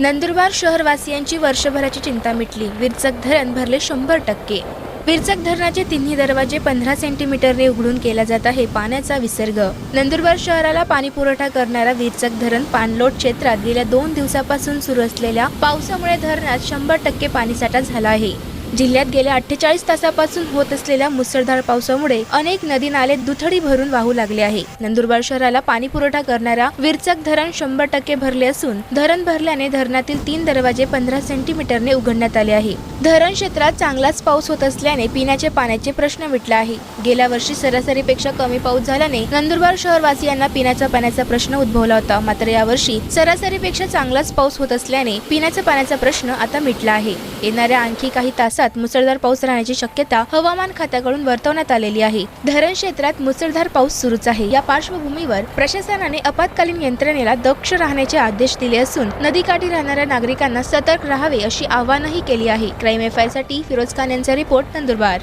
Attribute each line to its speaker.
Speaker 1: नंदुरबार शहरवासियांची वर्षभराची चिंता मिटली. विरचक धरण भरले शंभर टक्के. विरचक धरणाचे तिन्ही दरवाजे पंधरा सेंटीमीटरने उघडून केला जात आहे पाण्याचा विसर्ग. नंदुरबार शहराला पाणी पुरवठा करणारा विरचक धरण पाणलोट क्षेत्रात गेल्या दोन दिवसापासून सुरू असलेल्या पावसामुळे धरणात शंभर टक्के पाणीसाठा झाला आहे. जिल्ह्यात गेल्या अठ्ठेचाळीस तासापासून होत असलेल्या मुसळधार पावसामुळे अनेक नदी नाले दुथडी भरून वाहू लागले आहे. नंदुरबार शहराला पाणी पुरवठा करणारा विरचक धरण शंभर टक्के भरले असून धरण भरल्याने धरणातील तीन दरवाजे पंधरा सेंटीमीटरने उघडण्यात आले आहे. धरण क्षेत्रात चांगलाच पाऊस होत असल्याने पिण्याचे पाण्याचे प्रश्न मिटला आहे. गेल्या वर्षी सरासरीपेक्षा कमी पाऊस झाल्याने नंदुरबार शहरवासियांना पिण्याच्या पाण्याचा प्रश्न उद्भवला होता. मात्र यावर्षी सरासरीपेक्षा चांगलाच पाऊस होत असल्याने पिण्याच्या पाण्याचा प्रश्न आता मिटला आहे. येणाऱ्या आणखी काही तास दिवसात मुसळधार पाऊस राहण्याची शक्यता हवामान खात्याकडून वर्तवण्यात आलेली आहे. धरण क्षेत्रात मुसळधार पाऊस सुरूच आहे. या पार्श्वभूमीवर प्रशासनाने आपत्कालीन यंत्रणेला दक्ष राहण्याचे आदेश दिले असून नदीकाठी राहणाऱ्या नागरिकांना सतर्क राहावे अशी आवाहनही केली आहे. क्राईम एफसाठी फिरोज खान यांचा रिपोर्ट नंदुरबार.